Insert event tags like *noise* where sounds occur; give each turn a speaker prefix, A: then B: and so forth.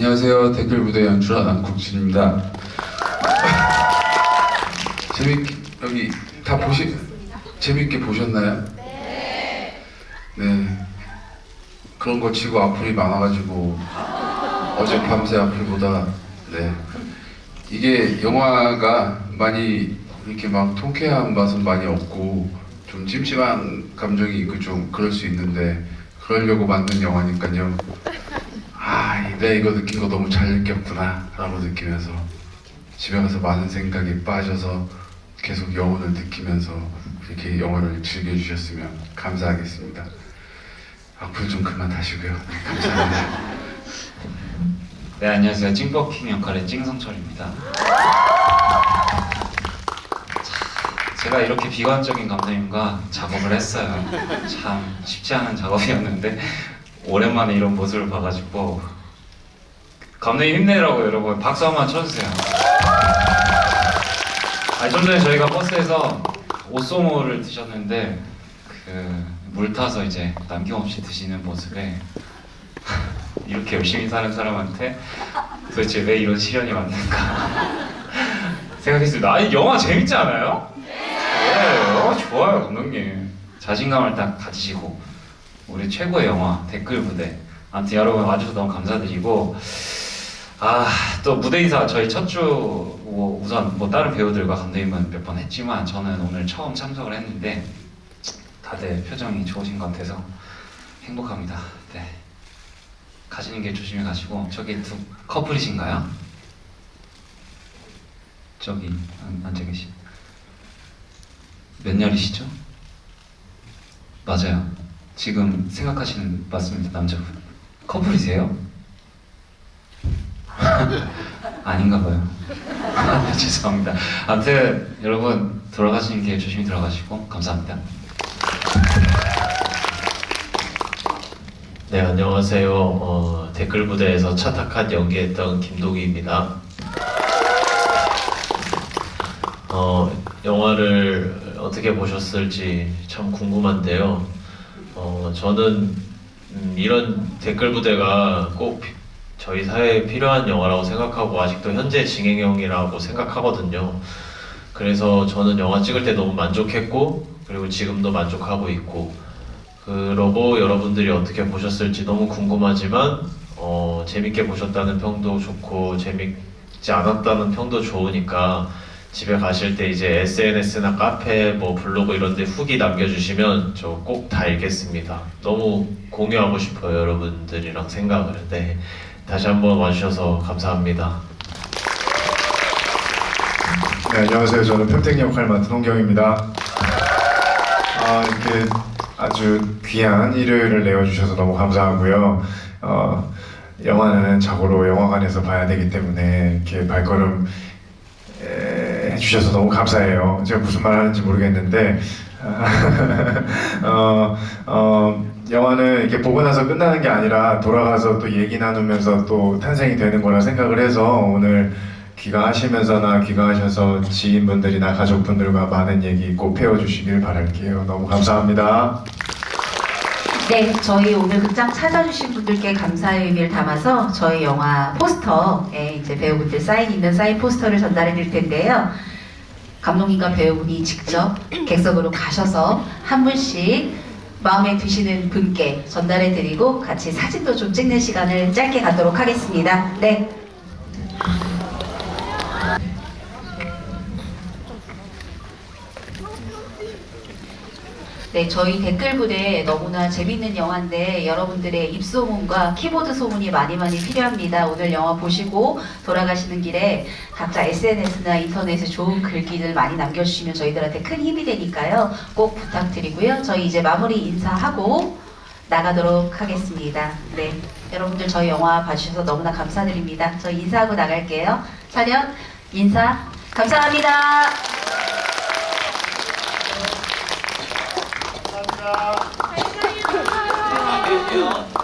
A: 안녕하세요. 댓글 무대 연출한 안국진입니다. *laughs* 재밌게 여기 다 보시 재밌게 보셨나요? 네. 네. 그런 거 치고 악플이 많아가지고 어제 밤새 악플 보다가 네. 이게 영화가 많이 이렇게 막 통쾌한 맛은 많이 없고 좀 찜찜한 감정이 있고 좀 그럴 수 있는데 그러려고 만든 영화니까요. 아, 내가 이거 느낀 거 너무 잘 느꼈구나 라고 느끼면서 집에 가서 많은 생각에 빠져서 계속 영혼을 느끼면서 이렇게 영화를 즐겨주셨으면 감사하겠습니다. 악플 좀 그만 하시고요. 네, 감사합니다.
B: 네 안녕하세요 찡버킹 역할의 찡성철입니다 자, 제가 이렇게 비관적인 감독님과 작업을 했어요 참 쉽지 않은 작업이었는데 오랜만에 이런 모습을 봐가지고 감독님 힘내라고 여러분 박수 한 번 쳐주세요 아니 좀 전에 저희가 버스에서 오쏘모를 드셨는데 그 물 타서 이제 남김없이 드시는 모습에 *laughs* 이렇게 열심히 사는 사람한테 도대체 왜 이런 시련이 왔는가 *laughs* 생각했습니다. 아니 영화 재밌지 않아요? 네, 영화 좋아요 감독님. 자신감을 딱 가지시고 우리 최고의 영화 댓글 무대. 아무튼 여러분 와주셔서 너무 감사드리고 아또 무대 인사 저희 첫주 뭐 우선 뭐 다른 배우들과 감독님은 몇 번 했지만 저는 오늘 처음 참석을 했는데 다들 표정이 좋으신 것 같아서 행복합니다. 네. 가시는 길 조심히 가시고 저기 두 커플이신가요? 저기 안- 앉아 계신 몇 년이시죠? 맞아요. 지금 생각하시는 맞습니다 남자분 커플이세요? 아닌가 봐요. *laughs* 죄송합니다. 아무튼 여러분 돌아가시는 길 조심히 들어가시고 감사합니다.
C: 네, 안녕하세요. 어, 댓글 부대에서 차탁한 연기했던 김동희입니다. 어, 영화를 어떻게 보셨을지 참 궁금한데요. 어, 저는 음, 이런 댓글 부대가 꼭 피- 저희 사회에 필요한 영화라고 생각하고 아직도 현재 진행형이라고 생각하거든요. 그래서 저는 영화 찍을 때 너무 만족했고 그리고 지금도 만족하고 있고 그러고 여러분들이 어떻게 보셨을지 너무 궁금하지만 어, 재밌게 보셨다는 평도 좋고 재밌지 않았다는 평도 좋으니까 집에 가실 때 이제 SNS나 카페 뭐 블로그 이런 데 후기 남겨주시면 저 꼭 다 읽겠습니다. 너무 공유하고 싶어요 여러분들이랑 생각을. 네. 다시 한번 와주셔서 감사합니다.
D: 네, 안녕하세요. 저는 평택 역할 맡은 홍경입니다. 아, 이렇게 아주 귀한 일요일을 내어주셔서 너무 감사하고요. 어, 영화는 자고로 영화관에서 봐야 되기 때문에 이렇게 발걸음 에, 해주셔서 너무 감사해요. 제가 무슨 말 하는지 모르겠는데, *laughs* 어, 어, 영화는 이렇게 보고 나서 끝나는 게 아니라 돌아가서 또 얘기 나누면서 또 탄생이 되는 거라 생각을 해서 오늘 귀가하시면서나 귀가하셔서 지인분들이나 가족분들과 많은 얘기 꼭 배워주시길 바랄게요. 너무 감사합니다.
E: 네, 저희 오늘 극장 찾아주신 분들께 감사의 의미를 담아서 저희 영화 포스터에 이제 배우분들 사인 있는 사인 포스터를 전달해 드릴 텐데요. 감독님과 배우분이 직접 객석으로 가셔서 한 분씩 마음에 드시는 분께 전달해 드리고 같이 사진도 좀 찍는 시간을 짧게 갖도록 하겠습니다. 네. 네, 저희 댓글 부대 너무나 재밌는 영화인데 여러분들의 입소문과 키보드 소문이 많이 많이 필요합니다. 오늘 영화 보시고 돌아가시는 길에 각자 SNS나 인터넷에 좋은 글귀들 많이 남겨주시면 저희들한테 큰 힘이 되니까요. 꼭 부탁드리고요. 저희 이제 마무리 인사하고 나가도록 하겠습니다. 네, 여러분들 저희 영화 봐주셔서 너무나 감사드립니다. 저희 인사하고 나갈게요. 촬영 인사 감사합니다.
D: 감사합니다. 잘 가요.